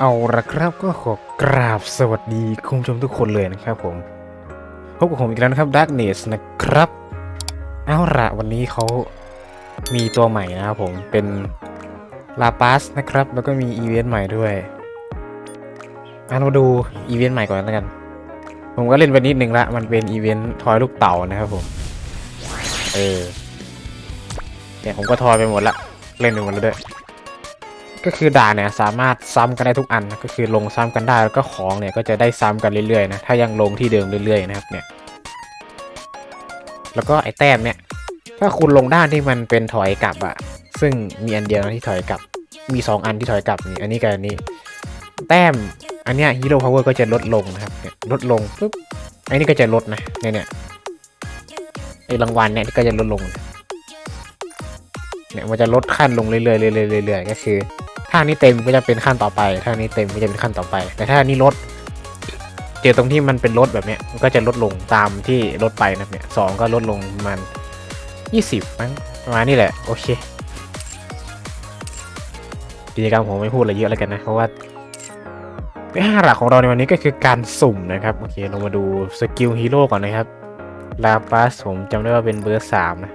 เอาละครับก็ขอกราบสวัสดีคุณผู้ชมทุกคนเลยนะครับผมพบกับผมอีกแล้วนะครับ Darkness นะครับ เอาละวันนี้เขามีตัวใหม่นะครับผมเป็นลาป a สนะครับ แล้วก็มีอีเวนต์ใหม่ด้วยเอามาดูอีเวนต์ใหม่ก่อนแล้วกัน ผมก็เล่นไปนิดนึงละ มันเป็นอีเวนต์ทอยลูกเต่านะครับผม เออเนี่ยผมก็ทอยไปหมดละ เล่นไปหมดแล้วด้วย ก็คือด่านเนี่ยสามารถซ้ำกันได้ทุกอันก็คือลงซ้ำกันได้แล้วก็ของเนี่ยก็จะได้ซ้ำกันเรื่อยๆนะถ้ายังลงที่เดิมเรื่อยๆนะครับเนี่ยแล้วก็ไอ้แต้มเนี่ยถ้าคุณลงด้านที่มันเป็นถอยกลับอะซึ่งมีอันเดียวนะที่ถอยกลับ มีสองอันที่ถอยกลับนี่อันนี้กับอันนี้ แต้มอันเนี้ยฮีโร่พาวเวอร์ก็จะลดลงนะครับลดลงปุ๊บอันนี้ก็จะลดนะเนี่ยเนี่ยไอ้รางวัลเนี่ยก็จะลดลงเนี่ยมันจะลดขั้นลงเรื่อยๆเรื่อยๆเรื่อยๆก็คือ ถ้านี้เต็มก็จะเป็นขั้นต่อไป ถ้านี้เต็มก็จะเป็นขั้นต่อไป แต่ถ้านี้ลด เจอตรงที่มันเป็นลดแบบเนี้ยมันก็จะลดลงตามที่ลดไปนะเนี่ยสองก็ลดลงประมันยี่สิบมั้งประมาณนี้แหละ โอเค กิจกรรมผมไม่พูดอะไรเยอะแล้วกันนะ เพราะว่าเนื้อหาหลักของเราในวันนี้ก็คือการสุ่มนะครับ โอเคเรามาดูสกิลฮีโร่ก่อนนะครับลาปัสผมจำได้ว่าเป็นเบอร์สามนะ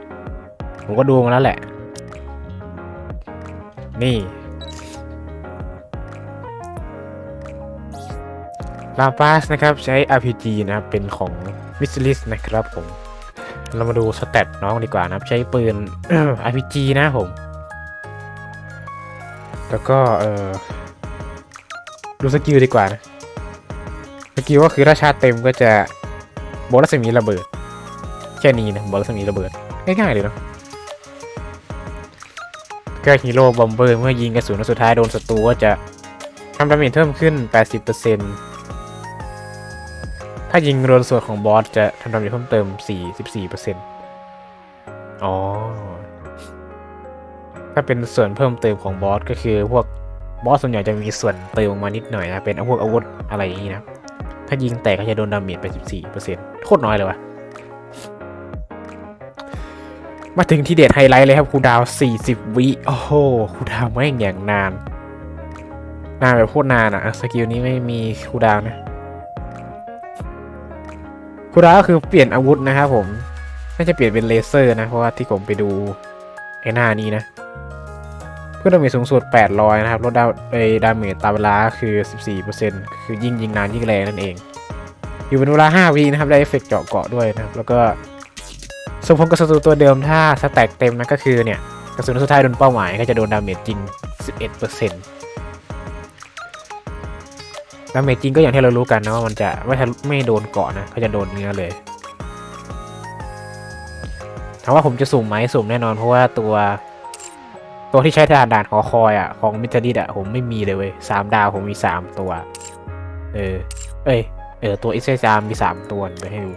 ผมก็ดูมาแล้วแหละ นี่ ลาปาสนะครับใช้ RPG นะครับเป็นของวิสลิสนะครับผม เรามาดูสเตตน้องดีกว่านะครับ ใช้ปืน RPG นะผม แล้วก็เออดูสกิลดีกว่านะสกิลก็คือถ้าชาเต็มก็จะบอลรัศมีระเบิด แค่นี้นะบอลรัศมีระเบิดง่ายๆเลยเนาะก็ฮีโร่บอมเบอร์เมื่อยิงกระสุนสุดท้ายโดนศัตรูก็จะทำดาเมจเพิ่มขึ้น 80% ถ้ายิงโดนส่วนของบอสจะทำดาเมจเพิ่มเติม 44%อ๋อ ถ้าเป็นส่วนเพิ่มเติมของบอสก็คือพวกบอสส่วนใหญ่จะมีส่วนเติมออกมานิดหน่อยนะ เป็นพวกอาวุธอะไรอย่างนี้นะ ถ้ายิงแตกก็จะโดนดาเมจไป 14%โคตรน้อยเลยวะมาถึงที่เด็ดไฮไลท์เลยครับคูดาว 40 วิ โอ้โหคูดาวแม่งอย่างนาน นานแบบโคตรนานอะสกิลนี้ไม่มีคูดาวนะ คูดาวก็คือเปลี่ยนอาวุธนะครับผม น่าจะเปลี่ยนเป็นเลเซอร์นะ เพราะว่าที่ผมไปดูไอ้หน้านี้นะ เพื่อดาเมจสูงสุด 800 นะครับ ลดดาไอ้ดาเมจตามเวลาคือ 14%คือยิ่งยิงนานยิ่งแรงนั่นเอง อยู่เป็นเวลา 5 วินะครับ ได้เอฟเฟกต์เจาะเกาะด้วยนะครับ แล้วก็ส่งผลกับศัตรูตัวเดิมถ้าสแต็กเต็มนะก็คือเนี่ยกระสุนสุดท้ายโดนเป้าหมายก็จะโดนดาเมจจริง 11% ดาเมจจริงก็อย่างที่เรารู้กันนะว่ามันจะไม่ทะไม่โดนเกาะนะก็จะโดนเนื้อเลยถามว่าผมจะสุ่มไหมสุ่มแน่นอนเพราะว่าตัว ตัวที่ใช้ทหารด่านหอคอยอะของมิตรดิดอะผมไม่มีเลยเว้ยสามดาวผมมีสามตัว เออ เอ้ยเออตัวอิสเซจามมีสามตัวไปให้ดู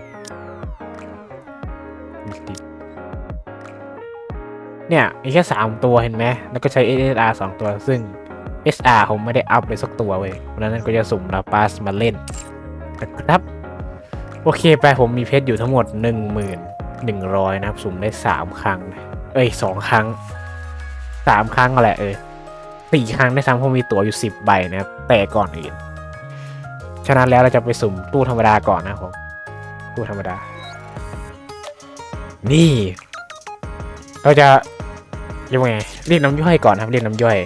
เนี่ยมีแค่สามตัวเห็นไหมแล้วก็ใช้ SSR สองตัวซึ่ง SR ผมไม่ได้อัพเลยสักตัวเว้ยเพราะฉะนั้นก็จะสุ่มลาปาสมาเล่นนะครับ โอเคไปผมมีเพชรอยู่ทั้งหมด 1,100 นะครับ สุ่มได้ 3 ครั้ง เอ้ย 2 ครั้ง 3 ครั้งก็แหละเออสี่ครั้งได้ซ้ำเพราะมีตั๋วอยู่ 10 ใบนะครับ แต่ก่อนอื่น ฉะนั้นแล้วเราจะไปสุ่มตู้ธรรมดาก่อนนะครับผมตู้ธรรมดา นี่ เราจะยังไงเรียกน้ำย่อยก่อนครับเรียกน้ำย่อย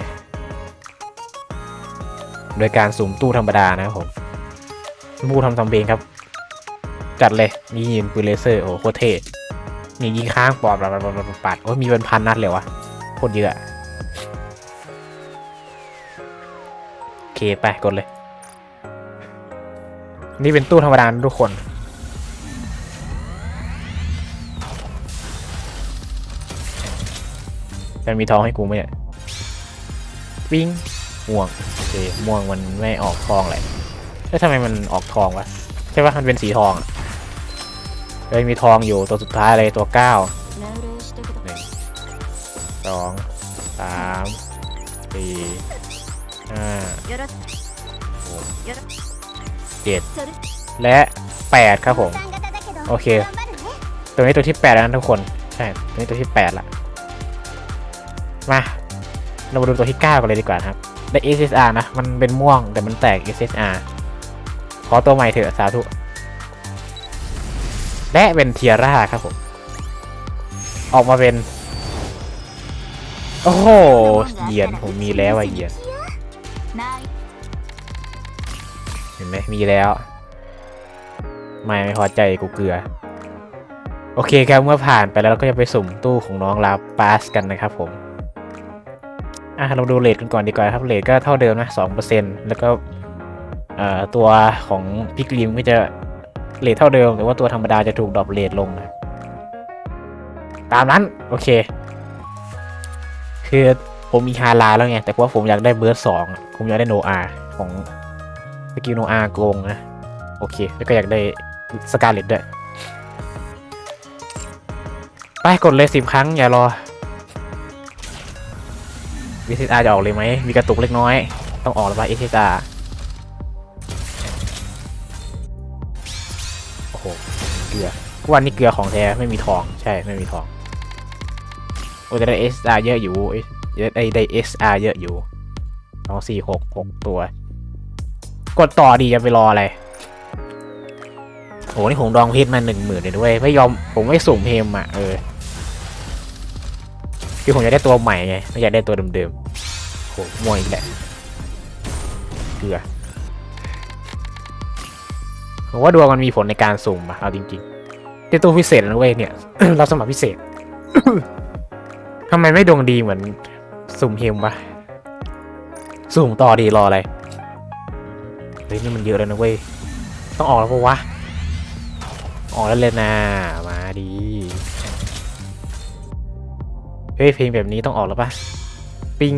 โดยการสุ่มตู้ธรรมดานะครับผมผู้ทำทำเพลงครับ จัดเลย มียิงปืนเลเซอร์ โอ้โหโคตรเท่มียิงค้างปอดปัดปัดปัดปัดโอ้มีเป็นพันนัดเลยวะโคตรเยอะโอเคไปกดเลย นี่เป็นตู้ธรรมดาทุกคนจะมีทองให้กูไหมเนี่ยปิ้ง ม่วงโอเคม่วงมันไม่ออกทองเลยแล้วทำไมมันออกทองวะใช่ปะมันเป็นสีทองเลยมีทองอยู่ตัวสุดท้ายเลยตัวเก้าหนึ่งสองสามสี่ห้าหกเจ็ดและแปดครับผม โอเค ตัวนี้ตัวที่แปดแล้วนะทุกคน ใช่ ตัวนี้ตัวที่แปดละมา เรามาดูตัวที่เก้ากันเลยดีกว่าครับ ได้ SSR นะ มันเป็นม่วงแต่มันแตก SSR ขอตัวใหม่เถอะสาธุ และเป็นเทียร่าครับผม ออกมาเป็น โอ้โหเหยียนผมมีแล้วอะเหยียนเห็นไหมมีแล้ว ไม่ไม่พอใจกูเกลือ โอเคครับเมื่อผ่านไปแล้วเราก็จะไปสุ่มตู้ของน้องลาปาสกันนะครับผม อะเราดูเลทกันก่อนดีกว่าครับเลทก็เท่าเดิมนะสองเปอร์เซ็นต์แล้วก็ตัวของพิกลิมก็จะเลทเท่าเดิมแต่ว่าตัวธรรมดาจะถูกดรอปเลทลงนะตามนั้น โอเค คือผมมีฮาลาแล้วไง แต่ว่าผมอยากได้เบิร์สองผมอยากได้โนอาของสกิลโนอาโกงนะ โอเค แล้วก็อยากได้สกาเลตด้วย ไปกดเลยสิบครั้ง อย่ารอ วิซิตอาจะออกเลยไหม มีกระตุกเล็กน้อย ต้องออกแล้วป่ะเอซิตาโอ้โห เกลือวันนี้เกลือของแท้ไม่มีทอง ใช่ ไม่มีทอง โอ้จะได้เอสอาเยอะอยู่เอ้ยอะได้ได้เอสอาเยอะอยู่สองสี่หกหกตัว กดต่อดีจะไปรออะไรโหนี่ผมดองเพชรมาหนึ่งหมื่นเลยด้วย ไม่ยอมผมไม่สุ่มเพมอะ เออ คือผมอยากได้ตัวใหม่ไงไม่อยากได้ตัวเดิมๆโหมวยอีกแหละเกลือผมว่าดวงมันมีผลในการสุ่มอะเอาจริงๆที่ตัวพิเศษนะเว้ยเนี่ย เราสมัครพิเศษ ทำไมไม่ดวงดีเหมือนสุ่มเฮมวะสุ่มต่อดีรออะไร เฮ้ยนี่มันเยอะแล้วนะเว้ย ต้องออกแล้วปะวะ ออกแล้วเลยนะ มาดี เฮ้ยเพลงแบบนี้ต้องออกแล้วปะปิง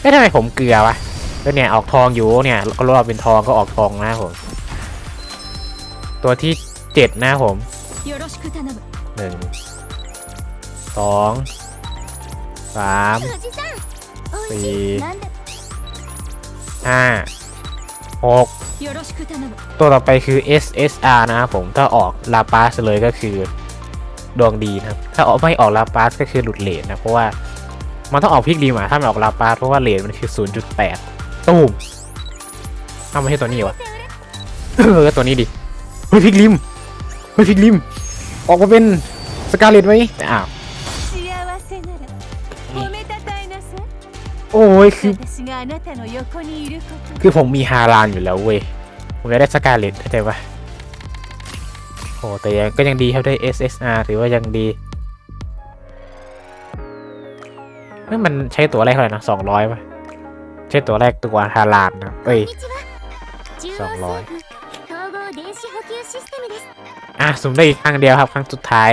เอ๊ะทำไมผมเกลือวะแล้วเนี่ยออกทองอยู่เนี่ยก็รอบเป็นทองก็ออกทองนะผม ตัวที่เจ็ดนะผมหนึ่งสองสามสี่ห้าหกตัวต่อไปคือ SSR นะครับผมถ้าออกลาปาสเลยก็คือ ดวงดีนะครับ ถ้าออกไม่ออกลาปาสก็คือหลุดเลนนะ เพราะว่ามันต้องออกพิกดีมาถ้าไม่ออกลาปาสเพราะว่าเลนมันคือ 0.8 ตูมเอามาให้ตัวนี้วะเออตัวนี้ดิเฮ้ยพิกลิมเฮ้ยพิกลิม ออกมาเป็นสกาเลตไหมอ้าวโอ้ยคือคือผมมีฮารานอยู่แล้วเว้ย ผมจะได้สกาเลตเข้าใจปะ โอ้แต่ยังก็ยังดีครับได้ SSR หรือว่ายังดีเมื่อมันใช้ตัวแรกเท่าไหร่นะสองร้อยป่ะใช้ตัวแรกตัวฮาลานนะเอ้ยสองร้อยอะสุ่มได้อีกครั้งเดียวครับ ครั้งสุดท้าย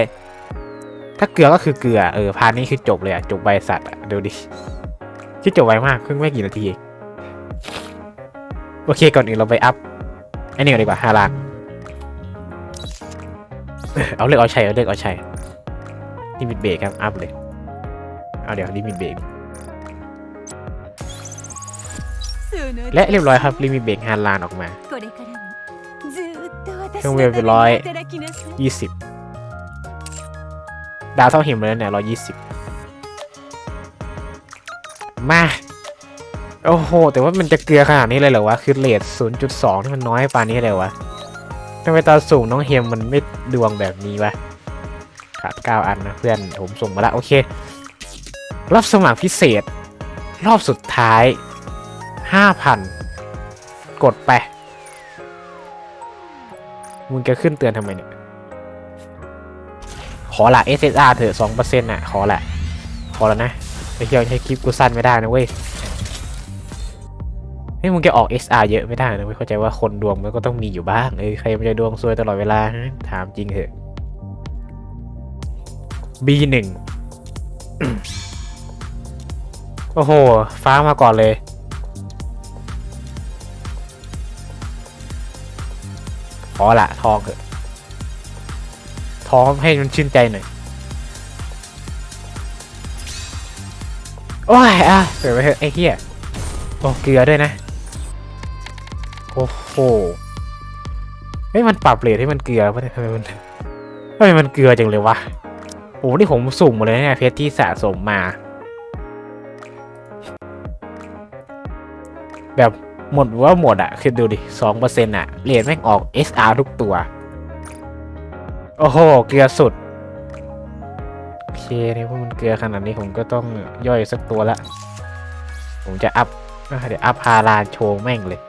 ถ้าเกลือก็คือเกลือเออพานี้คือจบเลยอะจบใบสัตว์อะเดี๋ยวดิคิดจบไวมากเพิ่งไม่กี่นาทีโอเคก่อนอื่นเราไปอัพอันนี้ก่อนดีกว่าฮาลาน เอาเลือกเอาใช้เอาเลือกเอาใช้ลิมิตเบรกครับอัพเลยเอาเดี๋ยวลิมิตเบรกและเรียบร้อยครับลิมิตเบรกฮานลานออกมาเครื่องเวลเป็นร้อยยี่สิบดาวเท่าหิมเลยเนี่ยร้อยยี่สิบมา โอ้โห แต่ว่ามันจะเกลือขนาดนี้เลยเหรอวะ คือเลทศูนย์จุดสองมันน้อยปานนี้เลยวะ ทำไมตอนสูงน้องเฮมมันไม่ดวงแบบนี้วะขาด9อันนะเพื่อนผมส่งมาแล้วโอเครับสมัครพิเศษ รอบสุดท้าย5,000กดไปมึงจะขึ้นเตือนทำไมเนี่ย ขอละ SSR เถอะ2%น่ะ ขอละ ขอแล้วนะ ไม่เที่ยวใช้คลิปกูสั้นไม่ได้นะเว้ย ฮ้ยมึงจะออก SR เยอะไม่ได้นะเว้ยเข้าใจว่าคนดวงมันก็ต้องมีอยู่บ้างเอ้ใครมันจะดวงซวยตลอดเวลาถามจริงเถอะ B1 โอ้โห ฟ้ามาก่อนเลย ขอละทองเถอะทองให้มันชื่นใจหน่อย โอ้ยอะเกิดไปเถอะไอ้เหี้ยโอ้เกลือด้วยนะ โอ้โหเฮ้ยมันปรับเรทให้มันเกลือปะเนี่ยทำไมมันทำไมมันเกลือจังเลยวะโอ้นี่ผมสุ่มหมดเลยนะเนี่ยเพชรที่สะสมมา แบบหมดว่าหมดอะคือดูดิสองเปอร์เซ็นต์อะเหรียญแม่งออก SR ทุกตัว โอ้โห เกลือสุด โอเคเนี่ยพวกมันเกลือขนาดนี้ผมก็ต้องย่อยสักตัวละ ผมจะอัพเดี๋ยวอัพฮาลาโชว์แม่งเลย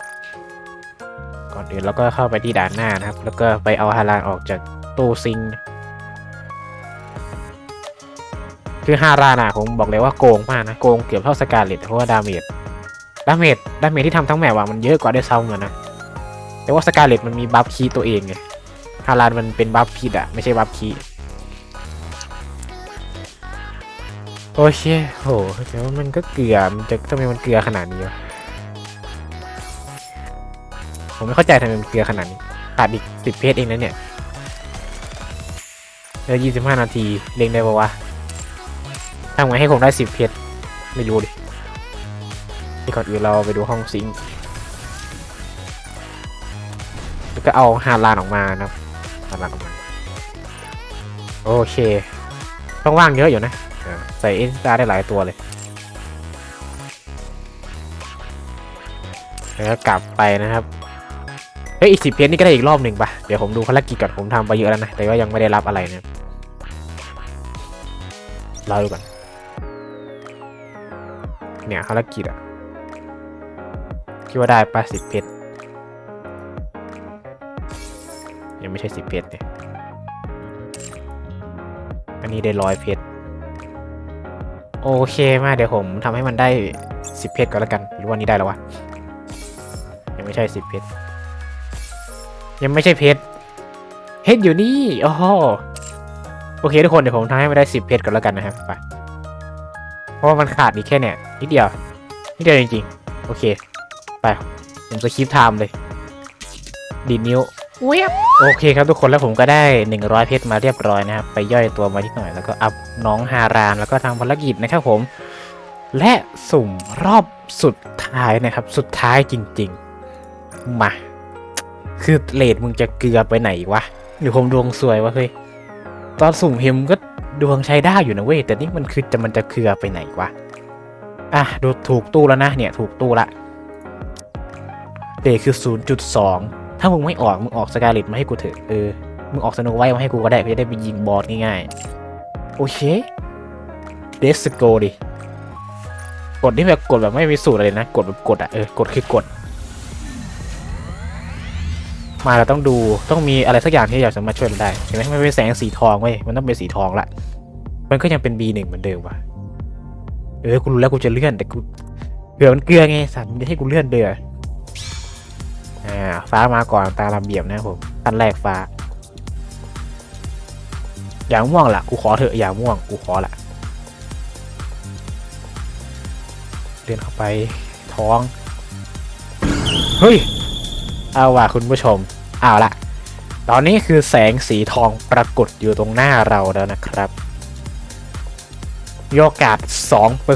ก่อนอื่นเราก็เข้าไปที่ด่านหน้านะครับ แล้วก็ไปเอาฮาลานออกจากตู้ซิงคือฮาลานอะผมบอกเลยว่าโกงมากนะโกงเกือบเท่าสกาเลตเพราะว่าดาเมจดาเมจดาเมจที่ทำทั้งแมปอะมันเยอะกว่าได้วยซ้ำอะนะแต่ว่าสกาเลตมันมีบัฟคีตัวเองไงฮาลานมันเป็นบัฟคีอะไม่ใช่บัฟคีโอเคโหแต่ว่ามันก็เกลือมันจะทำไมมันเกลือขนาดนี้วะ ผมไม่เข้าใจทำไมมันเกลือขนาดนี้ขาดอีกสิบเพจเองนะเนี่ยเหลือยี่สิบห้านาทีเล่งได้ปะวะทำไงให้ผมได้สิบเพจไม่รู้ดิที่ก่อนอื่นเราไปดูห้องซิงค์แล้วก็เอาฮาลานออกมานะครับฮาลานออกมา โอเคช่องว่างเยอะอยู่นะใส่เอ็นตาได้หลายตัวเลยแล้วกลับไปนะครับ ฮ้ยอีกสิบเพจนี่ก็ได้อีกรอบหนึ่งปะเดี๋ยวผมดูภารกิจก่อนผมทำไปเยอะแล้วนะ แต่ว่ายังไม่ได้รับอะไรนะรอดูก่อน เนี่ยภารกิจอะคิดว่าได้ปะสิบเพจยังไม่ใช่สิบเพจเนี่ย อันนี้ได้ร้อยเพชรโอเคมากเดี๋ยวผมทำให้มันได้สิบเพชรก่อนแล้วกัน หรือว่านี้ได้แล้ววะ ยังไม่ใช่สิบเพชร ยังไม่ใช่เพชรเพชรอยู่นี่โอ้โหโอเคทุกคนเดี๋ยวผมทำให้มันได้สิบเพชรก่อนแล้วกันนะครับไปเพราะว่ามันขาดอีกแค่เนี่ยนิดเดียวนิดเดียวจริงๆโอเค ไปผมจะคลิปไทม์เลย ดีดนิ้วおやโอเคครับทุกคนแล้วผมก็ได้ 100 เพชรมาเรียบร้อยนะครับ ไปย่อยตัวมานิดหน่อยแล้วก็อัพน้องฮาราน แล้วก็ทำภารกิจนะครับผม และสุ่มรอบสุดท้ายนะครับ สุดท้ายจริง ๆ มา คือเลดมึงจะเกลือไปไหนวะ หรือผมดวงสวยวะเฮ้ย ตอนสุ่มเฮมก็ดวงใช้ได้อยู่นะเว้ย แต่นี่มันคือจะมันจะเกลือไปไหนวะ อะดูถูกตู้แล้วนะเนี่ยถูกตู้ละเลทคือ 0.2 ถ้ามึงไม่ออกมึงออกสกาเลตมาให้กูเถอะเออ มึงออกสโนไวท์มาให้กูก็ได้กูจะได้ไปยิงบอสง่ายๆ โอเค เดสโกดิ กดที่แบบกดแบบไม่มีสูตรอะไรนะ กดแบบกดอะเออกดคือกด มาเราต้องดูต้องมีอะไรสักอย่างที่อยากจะมาช่วยเราได้เห็นไหมมันเป็นแสงสีทองเว้ยมันต้องเป็นสีทองละมันก็ยังเป็น B1 เหมือนเดิมว่ะเออกูรู้แล้วกูจะเลื่อนแต่กูเผื่อมันเกลือไงสัตว์มันจะให้กูเลื่อนเดืออ่าฟ้ามาก่อนตามระเบียบนะผมขั้นแรกฟ้า อย่างม่วงละกูขอเถอะอย่างม่วงกูขอละเลื่อนเข้าไปท้อง เฮ้ย เอาว่ะคุณผู้ชม เอาละตอนนี้คือแสงสีทองปรากฏอยู่ตรงหน้าเราแล้วนะครับมีโอกาส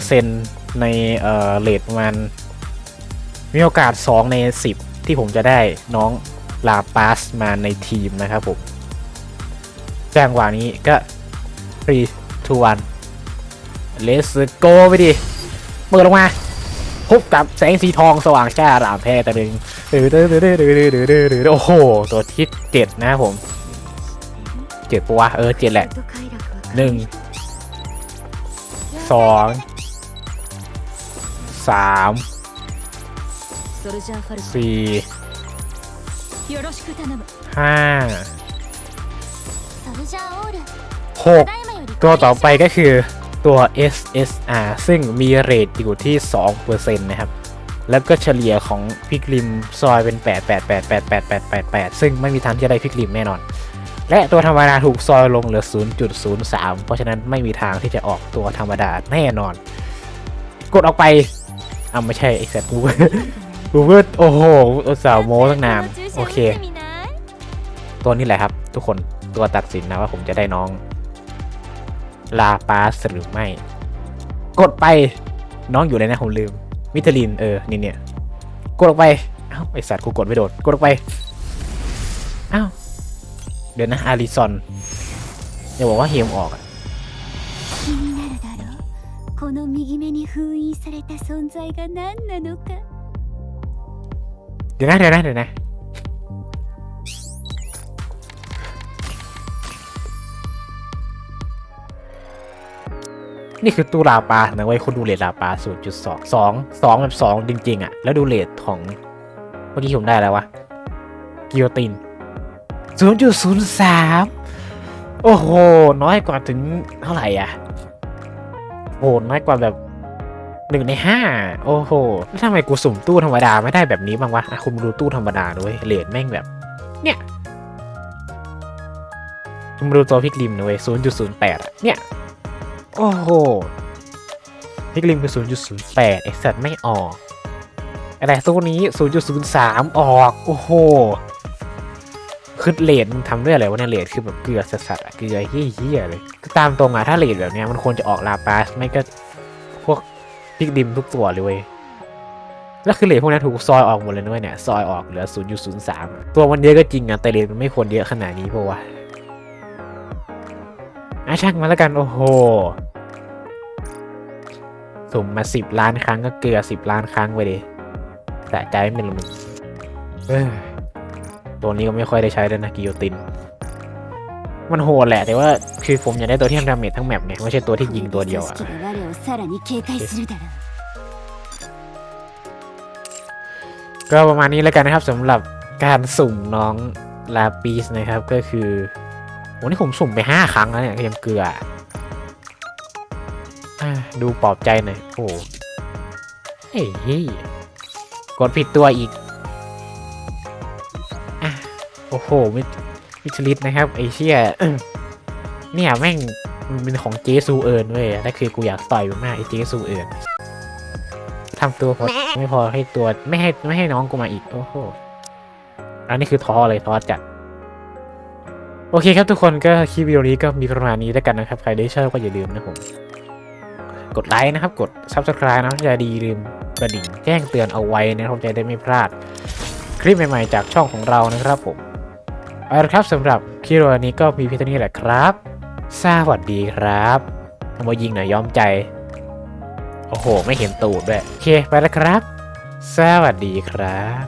2%ในเอ่อเลทประมาณมีโอกาส 2 ใน 10 ที่ผมจะได้น้องลาปาสมาในทีมนะครับผมจังหวะนี้ก็3 2 1 let's go ไปดิ เปิดลงมาพบกับแสงสีทองสว่างจ้ารามแพร่ตะลึง เดือดเดือดเดือดเดือดเดือตือโอ้โห ตัวที่เจ็ดนะผมเจ็ดปะวะเออเจ็ดแหละหนึ่งสองสามสี่ห้าหกตัวต่อไปก็คือตัว SSR ซึ่งมีเรทอยู่ที่ 2%นะครับ แล้วก็เฉลี่ยของพิกริมซอยเป็น 8 8 8 8 8 8 8 8 ซึ่งไม่มีทางที่จะได้พิกริมแน่นอน และตัวธรรมดาถูกซอยลงเหลือ 0.03 เพราะฉะนั้นไม่มีทางที่จะออกตัวธรรมดาแน่นอน กดออกไปอ่าไม่ใช่ไอ้แซดกูกูก็โอ้โหสาวโม้ตั้งนานโอเค ตัวนี้แหละครับ ทุกคนตัวตัดสินนะว่าผมจะได้น้องลาปาสหรือไม่ กดไปน้องอยู่เลยนะผมลืม มิทลินเออ นี่เนี่ย กดออกไป เอ้าไอสัตว์กูกดไม่โดด กดออกไป เอ้า เดี๋ยวนะอาริซอนอย่าบอกว่าเฮมออกอะ 気になるだろうこの右目に封印された存在が何なのか เดี๋ยวนะเดี๋ยวนะเดี๋ยวนะ นี่คือตู้ลาปลานะไว้ยคนดูเลทลาปลา0.2 2 2แบบ2จริง ๆ อะ แล้วดูเลทของเมื่อกี้ผมได้แล้ววะ กิโยติน 0.03 โอ้โห น้อยกว่าถึงเท่าไหร่อะโหน้อยกว่าแบบหนึ่งในห้าโอ้โหแล้วทำไมกูสุ่มตู้ธรรมดาไม่ได้แบบนี้บ้างวะอะคุณดูตู้ธรรมดาด้วยเลทแม่งแบบ เนี่ยคุณดูตัวพิกลิมนะเว้ย0.08 เนี่ย โอ้โหพิกลิมคือ 0.08 ไอสัตว์ไม่ออกอะไรตู้นี้ 0.03 ออก โอ้โหคือเลดมันทำด้วยอะไรวะเนี่ยเลดคือแบบเกลือสัสๆอะเกลือเฮี้ยๆเลยก็ตามตรงอะถ้าเลดแบบเนี้ยมันควรจะออกลาปาสไม่ก็พวกพิกดิมทุกตัวเลยเว้ยแล้วคือเลดพวกนี้ถูกซอยออกหมดเลยด้วยเนี่ยซอยออกเหลือ 0.03 ตัวมันเยอะก็จริงอะแต่เลดมันไม่ควรเยอะขนาดนี้เพราะว่าอะช่างมาแล้วกันโอ้โห สุ่มมาสิบล้านครั้งก็เกลือสิบล้านครั้งไปดิแต่ใจไม่เป็นหรอตัวนี้ก็ไม่ค่อยได้ใช้เลยนะกิโยติน มันโหดแหละ แต่ว่าคือผมอยากได้ตัวที่ทำดาเมจทั้งแมปไงไม่ใช่ตัวที่ยิงตัวเดียวอะก็ประมาณนี้แล้วกันนะครับสำหรับการสุ่มน้องลาปีสนะครับก็คือวันนี้ผมสุ่มไป 5 ครั้งแล้วเนี่ยยังเกลือ ดูปลอบใจหน่อยโอ้โหเฮ้ยกดผิดตัวอีกอะโอ้โหมิมิชลิตนะครับไอเชี่ยเนี่ยแม่งมันเป็นของเจซูเอิร์นเว้ยนั่นคือกูอยากต่อยมันมากไอเจซูเอิร์นทำตัวพอไม่พอให้ตัวไม่ให้ไม่ให้น้องกูมาอีก โอ้โห อันนี้คือท้อเลยท้อจัด โอเคครับทุกคนก็คลิปวิดีโอนี้ก็มีประมาณนี้แล้วกันนะครับ ใครได้ชอบก็อย่าลืมนะผม กดไลค์นะครับ กด subscribe นะจะดีลืมกระดิ่งแจ้งเตือนเอาไว้นะครับจะได้ไม่พลาด คลิปใหม่ๆจากช่องของเรานะครับผมเอาละครับสำหรับคลิปวันนี้ก็มีเพียงเท่านี้แหละครับสวัสดีครับเอามายิงหน่อยย้อมใจ โอ้โห ไม่เห็นตูดด้วย โอเค ไปแล้วครับ สวัสดีครับ